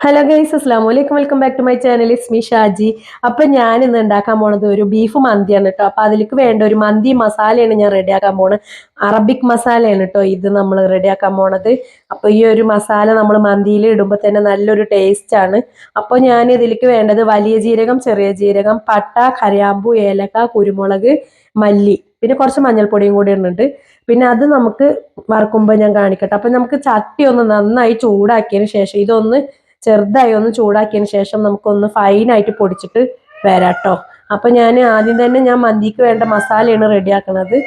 Hello guys അസ്ലാം വലൈക്കും welcome back to my channel Ismi Shaji അപ്പൊ ഞാൻ ഇന്ന് ഉണ്ടാക്കാൻ പോണത് ഒരു ബീഫ് മന്തിയാണ് കേട്ടോ അപ്പൊ അതിലേക്ക് വേണ്ട ഒരു മന്തി മസാലയാണ് ഞാൻ റെഡിയാക്കാൻ പോണത് അറബിക് മസാലയാണ് കേട്ടോ ഇത് നമ്മൾ റെഡിയാക്കാൻ പോണത്. അപ്പൊ ഈ ഒരു മസാല നമ്മൾ മന്തിയിൽ ഇടുമ്പോൾ തന്നെ നല്ലൊരു ടേസ്റ്റ് ആണ്. അപ്പൊ ഞാൻ ഇതിലേക്ക് വേണ്ടത് വലിയ ജീരകം ചെറിയ ജീരകം പട്ട കരയാമ്പു ഏലക്ക കുരുമുളക് മല്ലി പിന്നെ കുറച്ച് മഞ്ഞൾപ്പൊടിയും കൂടി ഇടുന്നുണ്ട്. പിന്നെ അത് നമുക്ക് വറക്കുമ്പോൾ ഞാൻ കാണിക്കട്ടെ. അപ്പൊ നമുക്ക് ചട്ടി ഒന്ന് നന്നായി ചൂടാക്കിയതിന് ശേഷം ഇതൊന്ന് ചെറുതായി ഒന്ന് ചൂടാക്കിയതിന് ശേഷം നമുക്കൊന്ന് ഫൈനായിട്ട് പൊടിച്ചിട്ട് വരാം കേട്ടോ അപ്പൊ ഞാൻ ആദ്യം തന്നെ ഞാൻ മന്തിക്ക് വേണ്ട മസാലയാണ് റെഡിയാക്കണത്.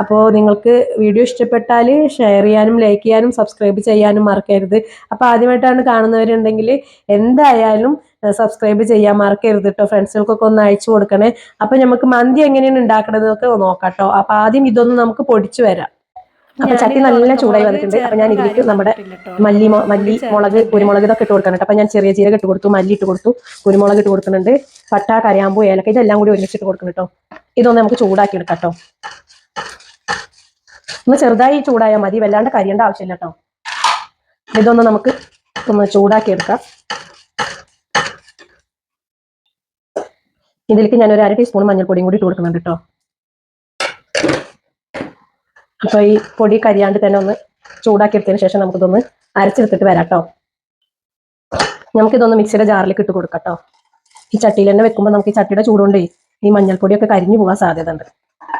അപ്പോൾ നിങ്ങൾക്ക് വീഡിയോ ഇഷ്ടപ്പെട്ടാൽ ഷെയർ ചെയ്യാനും ലൈക്ക് ചെയ്യാനും സബ്സ്ക്രൈബ് ചെയ്യാനും മറക്കരുത്. അപ്പോൾ ആദ്യമായിട്ടാണ് കാണുന്നവരുണ്ടെങ്കിൽ എന്തായാലും സബ്സ്ക്രൈബ് ചെയ്യാൻ മറക്കരുത് കേട്ടോ ഫ്രണ്ട്സുകൾക്കൊക്കെ ഒന്ന് അയച്ചു കൊടുക്കണേ. അപ്പോൾ നമുക്ക് മന്തി എങ്ങനെയാണ് ഉണ്ടാക്കണതെന്നൊക്കെ നോക്കാം കേട്ടോ അപ്പോൾ ആദ്യം ഇതൊന്ന് നമുക്ക് പൊടിച്ചു വരാം. അപ്പൊ ചട്ടി നല്ല ചൂടായി വന്നിട്ടുണ്ട്. അപ്പൊ ഞാൻ ഇതിലേക്ക് നമ്മുടെ മല്ലി മല്ലി മുളക് കുരുമുളക് ഇതൊക്കെ ഇട്ട് കൊടുക്കണം. അപ്പൊ ഞാൻ ചെറിയ ജീരകം ഇട്ട് കൊടുത്തു മല്ലി ഇട്ട് കൊടുത്തു കുരുമുളക് ഇട്ട് കൊടുക്കുന്നുണ്ട് പട്ട കരയാമ്പൂ ഏലക്ക ഇതെല്ലാം കൂടി ഒരുമിച്ചിട്ട് കൊടുക്കണം കേട്ടോ. ഇതൊന്ന് നമുക്ക് ചൂടാക്കി എടുക്കാം കേട്ടോ. ഒന്ന് ചെറുതായി ചൂടായാൽ മതി വല്ലാണ്ട് കരിയേണ്ട ആവശ്യമില്ല കേട്ടോ. ഇതൊന്ന് നമുക്ക് ഒന്ന് ചൂടാക്കി എടുക്കാം. ഇതിലേക്ക് ഞാൻ ഒരു അര ടീസ്പൂൺ മഞ്ഞൾപ്പൊടിയും കൂടി ഇട്ട് കൊടുക്കുന്നുണ്ട് കേട്ടോ. അപ്പൊ ഈ പൊടി കരിയാണ്ട് തന്നെ ഒന്ന് ചൂടാക്കി എടുത്തതിന് ശേഷം നമുക്കിതൊന്ന് അരച്ചെടുത്തിട്ട് വരാം കേട്ടോ നമുക്കിതൊന്ന് മിക്സിയുടെ ജാറിലേക്ക് ഇട്ട് കൊടുക്കാം കേട്ടോ ഈ ചട്ടിയിൽ തന്നെ വെക്കുമ്പോൾ നമുക്ക് ഈ ചട്ടിയുടെ ചൂടുകൊണ്ട് ഈ മഞ്ഞൾപ്പൊടിയൊക്കെ കരിഞ്ഞു പോകാൻ സാധ്യത ഉണ്ട്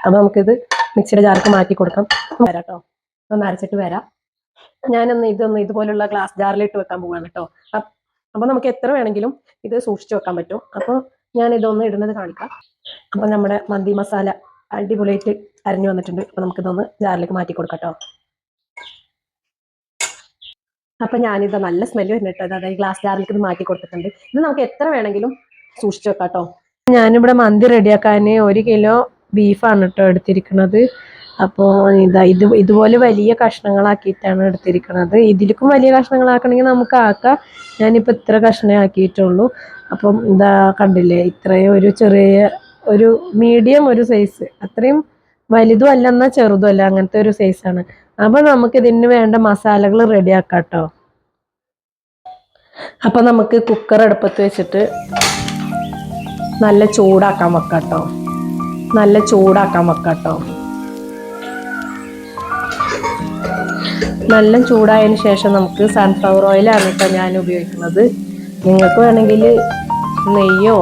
അപ്പൊ നമുക്കിത് മിക്സിയുടെ ജാറിലേക്ക് മാറ്റി കൊടുക്കാം. വരാം കേട്ടോ ഒന്ന് അരച്ചിട്ട് വരാം. ഞാനൊന്ന് ഇതൊന്ന് ഇതുപോലുള്ള ഗ്ലാസ് ജാറിലിട്ട് വെക്കാൻ പോവാണ് കേട്ടോ. അപ്പ് അപ്പൊ നമുക്ക് എത്ര വേണമെങ്കിലും ഇത് സൂക്ഷിച്ചു വെക്കാൻ പറ്റും. അപ്പോൾ ഞാൻ ഇതൊന്ന് ഇടുന്നത് കാണിക്കാം. അപ്പൊ നമ്മുടെ മന്തി മസാല അടിപൊളിയായിട്ട് അരിഞ്ഞു വന്നിട്ടുണ്ട്. അപ്പം നമുക്കിതൊന്ന് ജാറിലേക്ക് മാറ്റി കൊടുക്കട്ടോ. അപ്പം ഞാനിത് നല്ല സ്മെല്ല് വരുന്നുണ്ട് അതായത് ഗ്ലാസ് ജാറിലേക്ക് ഇത് മാറ്റി കൊടുത്തിട്ടുണ്ട്. ഇത് നമുക്ക് എത്ര വേണമെങ്കിലും സൂക്ഷിച്ചു വെക്കാം ഞാനിവിടെ മന്തി റെഡിയാക്കാൻ ഒരു കിലോ ബീഫാണ് കേട്ടോ എടുത്തിരിക്കുന്നത്. അപ്പോൾ ഇതാ ഇത് ഇതുപോലെ വലിയ കഷ്ണങ്ങളാക്കിയിട്ടാണ് എടുത്തിരിക്കുന്നത്. ഇതിലേക്കും വലിയ കഷ്ണങ്ങളാക്കണമെങ്കിൽ നമുക്ക് ആക്കാം. ഞാനിപ്പോൾ ഇത്ര കഷ്ണേ ആക്കിയിട്ടുള്ളൂ. അപ്പം ഇതാ കണ്ടില്ലേ ഇത്രയും ഒരു ചെറിയ ഒരു മീഡിയം ഒരു സൈസ് അത്രയും വലുതും അല്ല എന്നാൽ ചെറുതും അല്ല അങ്ങനത്തെ ഒരു സൈസാണ് അപ്പൊ നമുക്ക് ഇതിന് വേണ്ട മസാലകൾ റെഡിയാക്കാം കേട്ടോ അപ്പൊ നമുക്ക് കുക്കർ അടുപ്പത്ത് വെച്ചിട്ട് നല്ല ചൂടാക്കാൻ വെക്കാം കേട്ടോ നല്ല ചൂടാക്കാൻ വെക്കാം കേട്ടോ നല്ല ചൂടായതിന് ശേഷം നമുക്ക് സൺഫ്ലവർ ഓയിലാണ് കേട്ടോ ഞാൻ ഉപയോഗിക്കുന്നത്. നിങ്ങൾക്ക് വേണമെങ്കിൽ നെയ്യോ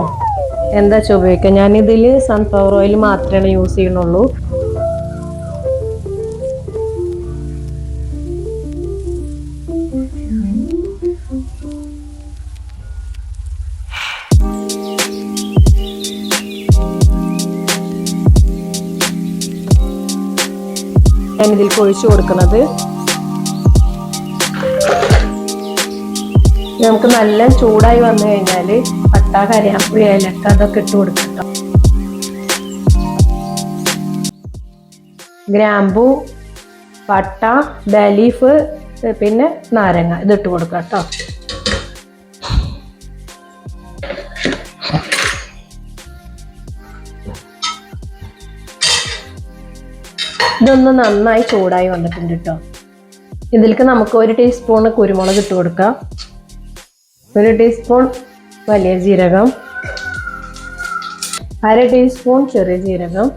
എന്താ വെച്ചാൽ ഉപയോഗിക്കാം. ഞാനിതിൽ സൺഫ്ലവർ ഓയിൽ മാത്രമേ യൂസ് ചെയ്യണുള്ളൂ ഞാൻ ഇതിൽ ഒഴിച്ചു കൊടുക്കുന്നത്. നമുക്ക് നല്ല ചൂടായി വന്നു കഴിഞ്ഞാൽ പട്ട കരിയാപ്പുഴ ഏലക്ക അതൊക്കെ ഇട്ട് കൊടുക്കട്ടോ. ഗ്രാമ്പു പട്ട ബലീഫ് പിന്നെ നാരങ്ങ ഇതിട്ട് കൊടുക്കാം കേട്ടോ. ഇതൊന്ന് നന്നായി ചൂടായി വന്നിട്ടുണ്ട് കേട്ടോ ഇതിലേക്ക് നമുക്ക് ഒരു ടീസ്പൂൺ കുരുമുളക് ഇട്ട് കൊടുക്കാം. ഒരു ടീസ്പൂൺ വലിയ ജീരകം. അര ടീസ്പൂൺ ചെറിയ ജീരകം.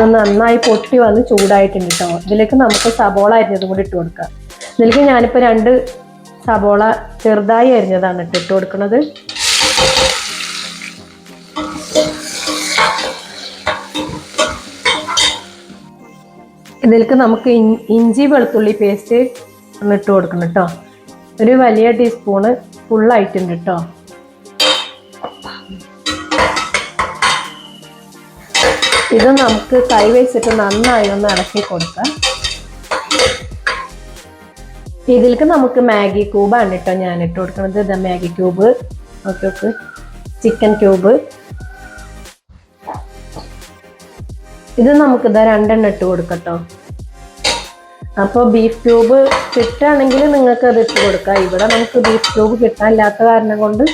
നന്നായി പൊട്ടി വന്ന് ചൂടായിട്ടുണ്ട് കേട്ടോ ഇതിലേക്ക് നമുക്ക് സബോള അരിഞ്ഞതും കൂടി ഇട്ട് കൊടുക്കാം. ഇതിലേക്ക് ഞാനിപ്പോൾ രണ്ട് സബോള ചെറുതായി അരിഞ്ഞതാണ് ഇട്ട് കൊടുക്കുന്നത് ഇതിലേക്ക് നമുക്ക് ഇഞ്ചി വെളുത്തുള്ളി പേസ്റ്റ് ഒന്ന് ഇട്ട് കൊടുക്കണം കേട്ടോ ഒരു വലിയ ടീസ്പൂണ് ഫുള്ളായിട്ടുണ്ട് കേട്ടോ ഇത് നമുക്ക് കൈ വെച്ചിട്ട് നന്നായി ഒന്ന് ഇളക്കി കൊടുക്കാം. ഇതിലേക്ക് നമുക്ക് മാഗി ക്യൂബാണ് കേട്ടോ ഞാൻ ഇട്ട് കൊടുക്കുന്നത് ഇതാ Maggi cube. Okay okay. Chicken cube. ഇത് നമുക്ക് ഇതാ രണ്ടെണ്ണം ഇട്ട് കൊടുക്കട്ടോ. അപ്പോൾ ബീഫ് ക്യൂബ് കിട്ടുകയാണെങ്കിൽ നിങ്ങൾക്ക് അത് ഇട്ട് കൊടുക്കാം. ഇവിടെ നമുക്ക് ബീഫ് ക്യൂബ് കിട്ടാനില്ലാത്ത കാരണം കൊണ്ട്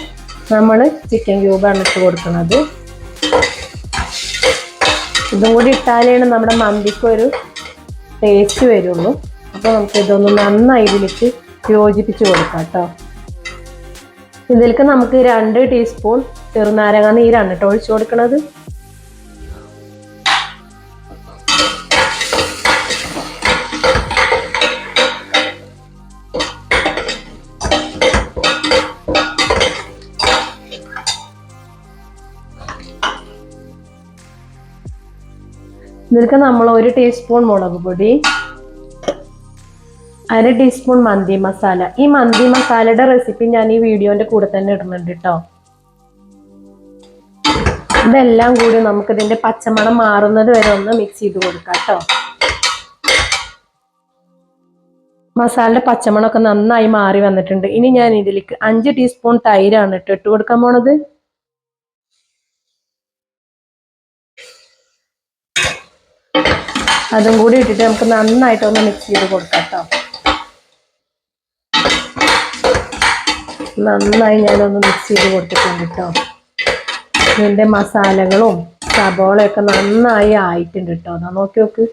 നമ്മൾ ചിക്കൻ ക്യൂബാണ് ഇട്ട് കൊടുക്കുന്നത്. ഇതും കൂടി ഇട്ടാലാണ് നമ്മുടെ മന്തിക്ക് ഒരു ടേസ്റ്റ് വരുള്ളൂ. അപ്പോൾ നമുക്ക് ഇതൊന്ന് നന്നായി ഇതിലേക്ക് യോജിപ്പിച്ച് കൊടുക്കാം കേട്ടോ. ഇതിലേക്ക് നമുക്ക് രണ്ട് ടീസ്പൂൺ ചെറുനാരങ്ങ നീരാണ് കേട്ടോ ഒഴിച്ചു കൊടുക്കുന്നത് ഇതിലേക്ക് നമ്മൾ ഒരു ടീസ്പൂൺ മുളക് പൊടി അര ടീസ്പൂൺ മന്തി മസാല. ഈ മന്തി മസാലയുടെ റെസിപ്പി ഞാൻ ഈ വീഡിയോന്റെ കൂടെ തന്നെ ഇടുന്നുണ്ട് കേട്ടോ ഇതെല്ലാം കൂടി നമുക്ക് ഇതിന്റെ പച്ചമണം മാറുന്നത് വരെ ഒന്ന് മിക്സ് ചെയ്ത് കൊടുക്കാം കേട്ടോ മസാലയുടെ പച്ചമണമൊക്കെ നന്നായി മാറി വന്നിട്ടുണ്ട്. ഇനി ഞാൻ ഇതിലേക്ക് അഞ്ച് ടീസ്പൂൺ തൈരാണ് ഇട്ട് ഇട്ട് കൊടുക്കാൻ പോണത്. അതും കൂടി ഇട്ടിട്ട് നമുക്ക് നന്നായിട്ടൊന്ന് മിക്സ് ചെയ്ത് കൊടുക്കാം കേട്ടോ നന്നായി ഞാനൊന്ന് മിക്സ് ചെയ്ത് കൊടുത്തിട്ടുണ്ട് കേട്ടോ ഇതിന്റെ മസാലകളും സബോളയൊക്കെ നന്നായി ആയിട്ടുണ്ട് കേട്ടോ എന്നാൽ നോക്കി നോക്ക്.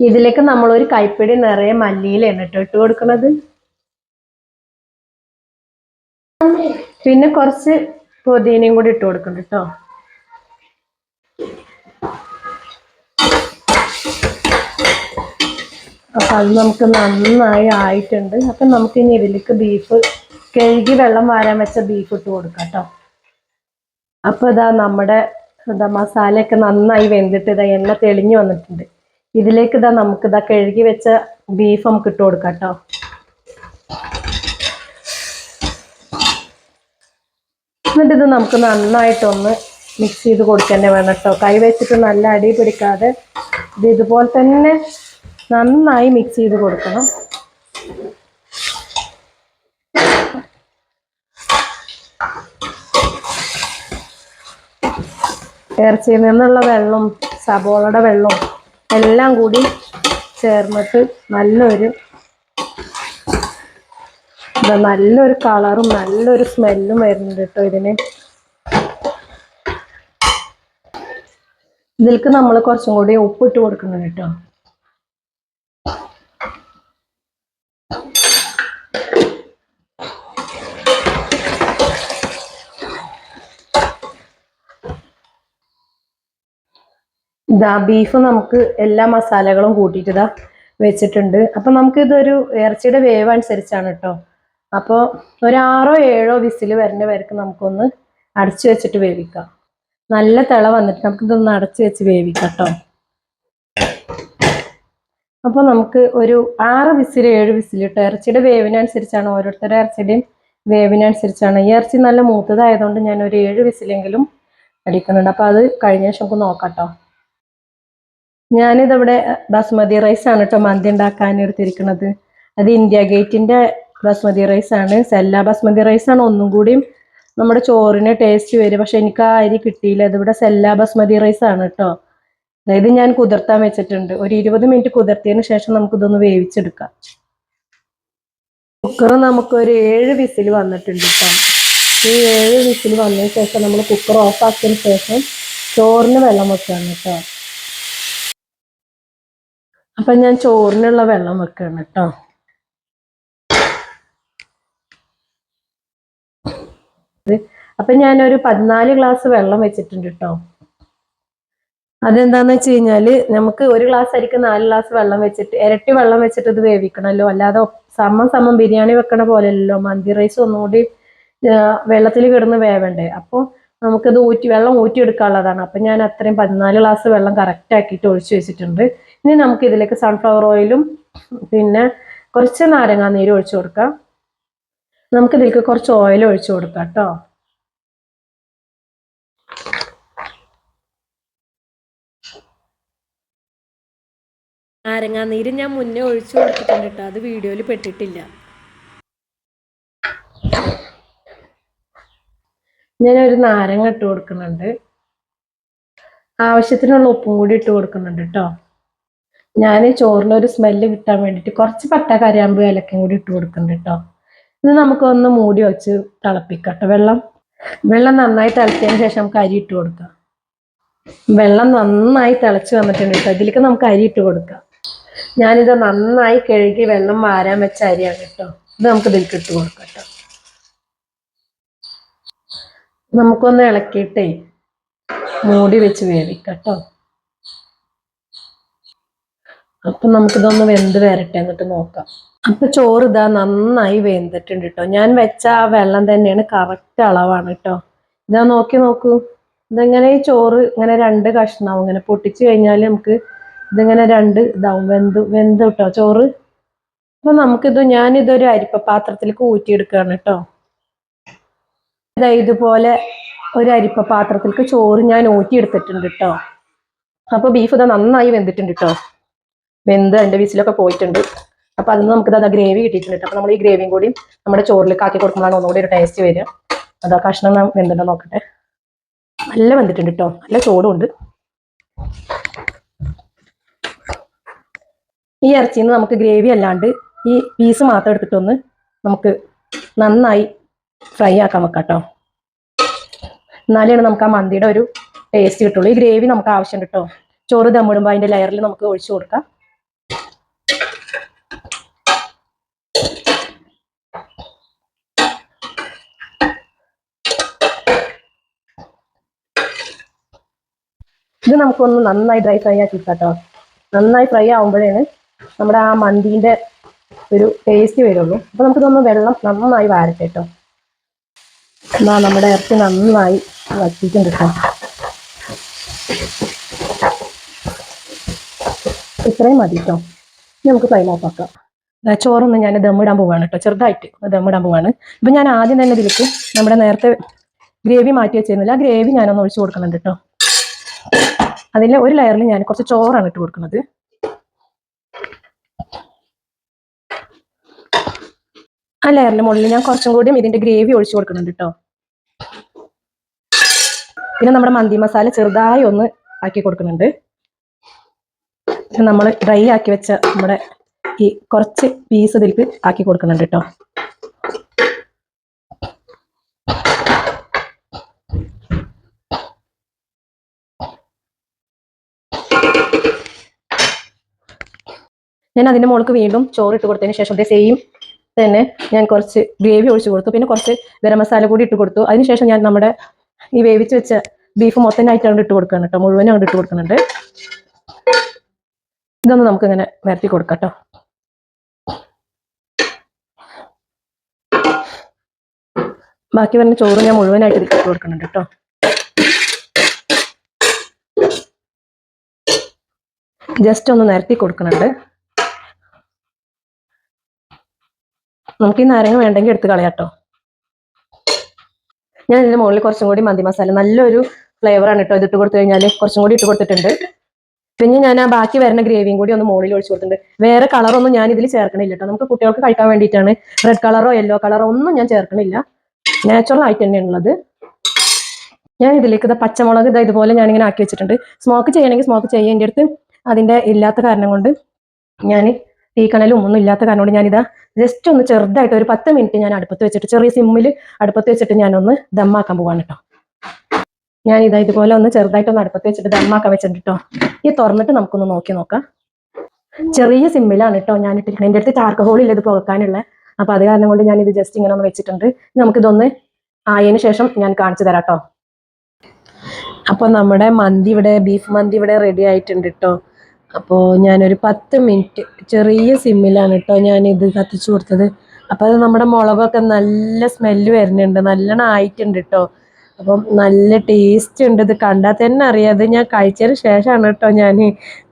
ഇതിലേക്ക് നമ്മളൊരു കൈപ്പിടി നിറയെ മല്ലിയിലാണ് കേട്ടോ ഇട്ട് കൊടുക്കുന്നത്. പിന്നെ കുറച്ച് പുതിനയും കൂടി ഇട്ട് കൊടുക്കുന്നുണ്ട് കേട്ടോ അപ്പൊ അത് നമുക്ക് നന്നായി ആയിട്ടുണ്ട്. അപ്പം നമുക്ക് ഇനി ഇതിലേക്ക് ബീഫ് കഴുകി വെള്ളം വാരാൻ വെച്ച ബീഫ് ഇട്ട് കൊടുക്കാം കേട്ടോ അപ്പോൾ ഇതാ നമ്മുടെ എന്താ മസാലയൊക്കെ നന്നായി വെന്തിട്ട് ഇതാ എണ്ണ തെളിഞ്ഞു വന്നിട്ടുണ്ട്. ഇതിലേക്ക് ഇതാ നമുക്ക് ഇതാ കഴുകി വെച്ച ബീഫ് നമുക്ക് ഇട്ട് കൊടുക്കാം കേട്ടോ എന്നിട്ട് ഇത് നമുക്ക് നന്നായിട്ടൊന്ന് മിക്സ് ചെയ്ത് കൊടുക്കന്നെ വേണം കേട്ടോ കൈ വെച്ചിട്ട് നല്ല അടി പിടിക്കാതെ ഇത് ഇതുപോലെ തന്നെ നന്നായി മിക്സ് ചെയ്ത് കൊടുക്കണം. ഇറച്ചിയിൽ നിന്നുള്ള വെള്ളം സബോളയുടെ വെള്ളം എല്ലാം കൂടി ചേർന്നിട്ട് നല്ലൊരു നല്ലൊരു കളറും നല്ലൊരു സ്മെല്ലും വരുന്നുണ്ട് കേട്ടോ ഇതിന്. ഇതിലേക്ക് നമ്മൾ കുറച്ചും കൂടി ഉപ്പിട്ട് കൊടുക്കുന്നുണ്ട് കേട്ടോ. ഇതാ ബീഫ് നമുക്ക് എല്ലാ മസാലകളും കൂട്ടിയിട്ട് ഇതാ വെച്ചിട്ടുണ്ട്. അപ്പം നമുക്ക് ഇതൊരു ഇറച്ചിയുടെ വേവ് അനുസരിച്ചാണ് കേട്ടോ അപ്പോൾ ഒരാറോ ഏഴോ വിസിൽ വരുന്ന വരക്ക് നമുക്കൊന്ന് അടച്ചു വെച്ചിട്ട് വേവിക്കാം. നല്ല തിള വന്നിട്ട് നമുക്ക് ഇതൊന്ന് അടച്ചു വെച്ച് വേവിക്കാം കേട്ടോ അപ്പോൾ നമുക്ക് ഒരു ആറ് വിസിൽ ഏഴ് വിസിൽ കേട്ടോ ഇറച്ചിയുടെ വേവിനനുസരിച്ചാണ് ഓരോരുത്തരുടെ ഇറച്ചിയുടെയും വേവിനനുസരിച്ചാണ്. ഈ ഇറച്ചി നല്ല മൂത്തതായതുകൊണ്ട് ഞാൻ ഒരു ഏഴ് വിസിലെങ്കിലും അടിക്കുന്നുണ്ട്. അപ്പോൾ അത് കഴിഞ്ഞ ശേഷം നമുക്ക് നോക്കാം കേട്ടോ ഞാനിതവിടെ ബസ്മതി റൈസ് ആണ് കേട്ടോ മന്തി ഉണ്ടാക്കാൻ എടുത്തിരിക്കുന്നത് അത് ഇന്ത്യ ഗേറ്റിന്റെ ബസ്മതി റൈസ് ആണ് സെല്ല ബസ്മതി റൈസ് ആണ് ഒന്നും കൂടിയും നമ്മുടെ ചോറിന് ടേസ്റ്റ് വരും. പക്ഷെ എനിക്ക് ആ അരി കിട്ടിയില്ല. ഇതിവിടെ സെല്ല ബസ്മതി റൈസ് ആണ് കേട്ടോ അതായത് ഞാൻ കുതിർത്താൻ വെച്ചിട്ടുണ്ട്. ഒരു ഇരുപത് മിനിറ്റ് കുതിർത്തിയതിനു ശേഷം നമുക്ക് ഇതൊന്ന് വേവിച്ചെടുക്കാം. കുക്കർ നമുക്ക് ഒരു ഏഴ് വിസിൽ വന്നിട്ടുണ്ട് കേട്ടോ ഈ ഏഴ് വിസിൽ വന്നതിന് ശേഷം നമ്മൾ കുക്കർ ഓഫ് ആക്കിയതിന് ശേഷം ചോറിന് വെള്ളം വെക്കുകയാണ് കേട്ടോ അപ്പൊ ഞാൻ ചോറിനുള്ള വെള്ളം വെക്കണം കേട്ടോ അപ്പൊ ഞാനൊരു പതിനാല് ഗ്ലാസ് വെള്ളം വെച്ചിട്ടുണ്ട് കേട്ടോ അതെന്താന്ന് വെച്ച് കഴിഞ്ഞാൽ നമുക്ക് ഒരു ഗ്ലാസ് അരിക്ക് നാല് ഗ്ലാസ് വെള്ളം വെച്ചിട്ട് ഇരട്ടി വെള്ളം വെച്ചിട്ട് ഇത് വേവിക്കണമല്ലോ അല്ലാതെ സമം സമം ബിരിയാണി വെക്കണ പോലെയല്ലോ മന്തി റൈസ് ഒന്നുകൂടി വെള്ളത്തിൽ കിടന്ന് വേവണ്ടേ. അപ്പോൾ നമുക്കത് ഊറ്റി വെള്ളം ഊറ്റി എടുക്കാനുള്ളതാണ് അപ്പം ഞാൻ അത്രയും പതിനാല് ഗ്ലാസ് വെള്ളം കറക്റ്റ് ആക്കിയിട്ട് ഒഴിച്ചു വെച്ചിട്ടുണ്ട്. ഇനി നമുക്ക് ഇതിലേക്ക് സൺഫ്ലവർ ഓയിലും പിന്നെ കുറച്ച് നാരങ്ങാ നീരും ഒഴിച്ചു കൊടുക്കാം. നമുക്ക് ഇതിലേക്ക് കുറച്ച് ഓയിൽ ഒഴിച്ചു കൊടുക്കാം കേട്ടോ. നാരങ്ങാ നീര് ഞാൻ മുന്നേ ഒഴിച്ചു കൊടുത്തിട്ടുണ്ട് കേട്ടോ അത് വീഡിയോയിൽ പെട്ടിട്ടില്ല. ഞാനൊരു നാരങ്ങ ഇട്ട് കൊടുക്കുന്നുണ്ട്. ആവശ്യത്തിനുള്ള ഉപ്പും കൂടി ഇട്ട് കൊടുക്കുന്നുണ്ട് കേട്ടോ. ഞാൻ ചോറിനൊരു സ്മെല്ല് കിട്ടാൻ വേണ്ടിയിട്ട് കുറച്ച് പട്ട കരിയാമ്പ് ഏലക്കയും കൂടി ഇട്ട് കൊടുക്കുന്നുണ്ട് കേട്ടോ ഇത് നമുക്കൊന്ന് മൂടി വെച്ച് തിളപ്പിക്കട്ടോ. വെള്ളം വെള്ളം നന്നായി തിളച്ചതിന് ശേഷം നമുക്ക് അരി ഇട്ട് കൊടുക്കാം. വെള്ളം നന്നായി തിളച്ച് വന്നിട്ടുണ്ട് കേട്ടോ ഇതിലേക്ക് നമുക്ക് അരി ഇട്ട് കൊടുക്കാം. ഞാനിത് നന്നായി കഴുകി വെള്ളം വാരാൻ വെച്ച അരിയാണ് കേട്ടോ ഇത് നമുക്ക് ഇതിലേക്ക് ഇട്ട് കൊടുക്കാം കേട്ടോ നമുക്കൊന്ന് ഇളക്കിയിട്ടേ മൂടി വെച്ച് വേവിക്കാം കേട്ടോ അപ്പൊ നമുക്കിതൊന്ന് വെന്ത് വരട്ടെ എന്നിട്ട് നോക്കാം. അപ്പൊ ചോറ് ഇതാ നന്നായി വെന്തിട്ടുണ്ട് കേട്ടോ ഞാൻ വെച്ച ആ വെള്ളം തന്നെയാണ് കറക്റ്റ് അളവാണ് കേട്ടോ ഇതാ നോക്കി നോക്കൂ. ഇതെങ്ങനെ ഈ ചോറ് ഇങ്ങനെ രണ്ട് കഷ്ണാവും. ഇങ്ങനെ പൊട്ടിച്ചു കഴിഞ്ഞാൽ നമുക്ക് ഇതിങ്ങനെ രണ്ട് ഇതാവും. വെന്ത് വെന്ത് കേട്ടോ ചോറ്. അപ്പൊ നമുക്കിത് ഞാനിതൊരു അരിപ്പ പാത്രത്തിലേക്ക് ഊറ്റിയെടുക്കുകയാണ് കേട്ടോ ഇതാ ഇതുപോലെ ഒരു അരിപ്പ പാത്രത്തിലേക്ക് ചോറ് ഞാൻ ഊറ്റിയെടുത്തിട്ടുണ്ട് കേട്ടോ അപ്പൊ ബീഫ് ഇതാ നന്നായി വെന്തിട്ടുണ്ട് കേട്ടോ വെന്ത് അതിന്റെ വിസിലൊക്കെ പോയിട്ടുണ്ട്. അപ്പൊ അതിന് നമുക്ക് അത് ഗ്രേവി കിട്ടിയിട്ടുണ്ട്. അപ്പൊ നമ്മൾ ഈ ഗ്രേവിയും കൂടി നമ്മുടെ ചോറിലേക്ക് ആക്കി കൊടുക്കുമ്പോഴാണ് ഒന്നുകൂടി ഒരു ടേസ്റ്റ് വരിക. അതാ കഷ്ണം നാം വെന്തിട്ടുണ്ടോ നോക്കട്ടെ. നല്ല വെന്തിട്ടുണ്ട് കേട്ടോ നല്ല ചോറും ഉണ്ട് ഈ ഇറച്ചിയിൽ നിന്ന് നമുക്ക് ഗ്രേവി അല്ലാണ്ട് ഈ പീസ് മാത്രം എടുത്തിട്ടൊന്ന് നമുക്ക് നന്നായി ഫ്രൈ ആക്കാൻ വെക്കാം കേട്ടോ എന്നാലാണ് നമുക്ക് ആ മന്തിയുടെ ഒരു ടേസ്റ്റ് കിട്ടുള്ളൂ. ഈ ഗ്രേവി നമുക്ക് ആവശ്യം കേട്ടോ ചോറ് ദമ്മിടുമ്പോൾ അതിന്റെ ലെയറിൽ നമുക്ക് ഒഴിച്ചു കൊടുക്കാം. ഇത് നമുക്കൊന്ന് നന്നായി ഡ്രൈ ഫ്രൈ ആക്കി കേട്ടോ നന്നായി ഫ്രൈ ആവുമ്പോഴാണ് നമ്മുടെ ആ മന്തിന്റെ ഒരു ടേസ്റ്റ് വരുള്ളൂ. അപ്പൊ നമുക്കിതൊന്ന് വെള്ളം നന്നായി വാരട്ടെ കേട്ടോ എന്നാ നമ്മുടെ ഇറച്ചി നന്നായി വറ്റിയിട്ടുണ്ട് കേട്ടോ ഇത്രയും മതി കേട്ടോ നമുക്ക് ഫ്ലൈം ഓഫ് ആക്കാം ചോറൊന്ന് ഞാൻ ദമ്മിടാൻ പോവാണ് കേട്ടോ ചെറുതായിട്ട് ദമ്മിടാൻ പോവാണ്. ഇപ്പൊ ഞാൻ ആദ്യം തന്നെ ഇതിലേക്ക് നമ്മുടെ നേരത്തെ ഗ്രേവി മാറ്റി വെച്ചിരുന്നില്ല. ആ ഗ്രേവി ഞാനൊന്ന് ഒഴിച്ചു കൊടുക്കുന്നുണ്ട് കേട്ടോ അതിൽ ഒരു ലെയറിൽ ഞാൻ കുറച്ച് ചോറാണ് ഇട്ട് കൊടുക്കുന്നത്. ആ ലെയറിന് മുകളിൽ ഞാൻ കുറച്ചും കൂടിയും ഇതിന്റെ ഗ്രേവി ഒഴിച്ചു കൊടുക്കുന്നുണ്ട് കേട്ടോ പിന്നെ നമ്മുടെ മന്തി മസാല ചെറുതായി ഒന്ന് ആക്കി കൊടുക്കുന്നുണ്ട്. നമ്മൾ ഡ്രൈ ആക്കി വെച്ച നമ്മുടെ ഈ കുറച്ച് പീസ് ഇതിലേക്ക് ആക്കി കൊടുക്കുന്നുണ്ട് കേട്ടോ ഞാൻ അതിന്റെ മുകൾക്ക് വീണ്ടും ചോറ് ഇട്ട് കൊടുത്തതിന് ശേഷം അതേ സെയിം തന്നെ ഞാൻ കുറച്ച് ഗ്രേവി ഒഴിച്ചു കൊടുത്തു. പിന്നെ കുറച്ച് ഗരം മസാല കൂടി ഇട്ട് കൊടുത്തു. അതിനുശേഷം ഞാൻ നമ്മുടെ ഈ വേവിച്ച് വെച്ച ബീഫ് മൊത്തമായിട്ട് അങ്ങോട്ട് ഇട്ട് കൊടുക്കണം കേട്ടോ. മുഴുവനും അങ്ങോട്ട് ഇട്ട് കൊടുക്കുന്നുണ്ട്. ഇതൊന്ന് നമുക്ക് ഇങ്ങനെ നിരത്തി കൊടുക്കാം കേട്ടോ. ബാക്കി വരുന്ന ചോറ് ഞാൻ മുഴുവനായിട്ട് ഇട്ട് കൊടുക്കുന്നുണ്ട് കേട്ടോ. ജസ്റ്റ് ഒന്ന് നിരത്തി കൊടുക്കുന്നുണ്ട്. നമുക്ക് ഈ നാരങ്ങ വേണ്ടെങ്കിൽ എടുത്ത് കളയാം കേട്ടോ ഞാൻ ഇതിന്റെ മുകളിൽ കുറച്ചും കൂടി മന്തി മസാല നല്ലൊരു ഫ്ലേവറാണ് കേട്ടോ ഇതിട്ട് കൊടുത്തു കഴിഞ്ഞാൽ കുറച്ചും കൂടി ഇട്ട് കൊടുത്തിട്ടുണ്ട്. പിന്നെ ഞാൻ ആ ബാക്കി വരുന്ന ഗ്രേവിയും കൂടി ഒന്ന് മുകളിൽ ഒഴിച്ചു കൊടുത്തിട്ടുണ്ട്. വേറെ കളറൊന്നും ഞാൻ ഇതിൽ ചേർക്കണില്ല കേട്ടോ നമുക്ക് കുട്ടികൾക്ക് കഴിക്കാൻ വേണ്ടിയിട്ടാണ്. റെഡ് കളറോ യെല്ലോ കളറോ ഒന്നും ഞാൻ ചേർക്കണില്ല. നാച്ചുറൽ ആയിട്ട് തന്നെയാണുള്ളത് ഞാൻ ഇതിലേക്ക് ഇത് പച്ചമുളക് ഇതാ ഇതുപോലെ ഞാനിങ്ങനെ ആക്കി വെച്ചിട്ടുണ്ട്. സ്മോക്ക് ചെയ്യണമെങ്കിൽ സ്മോക്ക് എന്റെ അടുത്ത് അതിന്റെ ഇല്ലാത്ത കാരണം കൊണ്ട് ഞാൻ തീക്കണലും ഒന്നും ഇല്ലാത്ത കാരണം ഞാനിതാ ജസ്റ്റ് ഒന്ന് ചെറുതായിട്ട് ഒരു പത്ത് മിനിറ്റ് ഞാൻ അടുപ്പത്ത് വെച്ചിട്ട് ചെറിയ സിമ്മിൽ അടുപ്പത്ത് വെച്ചിട്ട് ഞാനൊന്ന് ദമ്മാക്കാൻ പോവാണ് കേട്ടോ ഞാൻ ഇതാ ഇതുപോലെ ഒന്ന് ചെറുതായിട്ട് ഒന്ന് അടുപ്പത്ത് വെച്ചിട്ട് ദമ്മാക്കാൻ വെച്ചിട്ട് കേട്ടോ ഈ തുറന്നിട്ട് നമുക്കൊന്ന് നോക്കി നോക്കാം. ചെറിയ സിമ്മിലാണ് കേട്ടോ ഞാൻ ഇട്ടിരിക്കുന്നത് എന്റെ അടുത്ത് ചാർക്ക് ഹോൾ ഇല്ല ഇത് പുകക്കാനുള്ള. അപ്പൊ അത് കാരണം കൊണ്ട് ഞാൻ ഇത് ജസ്റ്റ് ഇങ്ങനെ ഒന്ന് വെച്ചിട്ടുണ്ട്. നമുക്കിതൊന്ന് ആയതിന് ശേഷം ഞാൻ കാണിച്ചു തരാം കേട്ടോ അപ്പൊ നമ്മുടെ മന്തി ഇവിടെ ബീഫ് മന്തി ഇവിടെ റെഡി ആയിട്ടുണ്ട് കേട്ടോ അപ്പോൾ ഞാനൊരു പത്ത് മിനിറ്റ് ചെറിയ സിമ്മിലാണ് കേട്ടോ ഞാനിത് കത്തിച്ചു കൊടുത്തത്. അപ്പോൾ അത് നമ്മുടെ മുളകൊക്കെ നല്ല സ്മെല്ല് വരുന്നുണ്ട് നല്ലോണം ആയിട്ടുണ്ട് കേട്ടോ അപ്പം നല്ല ടേസ്റ്റ് ഉണ്ട് ഇത് കണ്ടാൽ തന്നെ അറിയാതെ ഞാൻ കഴിച്ചതിന് ശേഷമാണ് കേട്ടോ ഞാൻ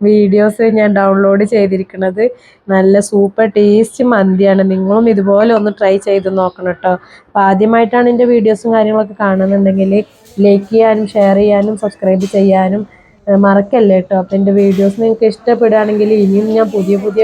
വീഡിയോസ് ഞാൻ ഡൗൺലോഡ് ചെയ്തിരിക്കുന്നത് നല്ല സൂപ്പർ ടേസ്റ്റ് മന്തിയാണ്. നിങ്ങളും ഇതുപോലെ ഒന്ന് ട്രൈ ചെയ്ത് നോക്കണം കേട്ടോ അപ്പോൾ ആദ്യമായിട്ടാണ് എന്റെ വീഡിയോസും കാര്യങ്ങളൊക്കെ കാണുന്നുണ്ടെങ്കിൽ ലൈക്ക് ചെയ്യാനും ഷെയർ ചെയ്യാനും സബ്സ്ക്രൈബ് ചെയ്യാനും മറക്കല്ലേ കേട്ടോ അപ്പോൾ എന്റെ വീഡിയോസ് നിങ്ങൾക്ക് ഇഷ്ടപ്പെടുകയാണെങ്കിൽ ഇനിയും ഞാൻ പുതിയ പുതിയ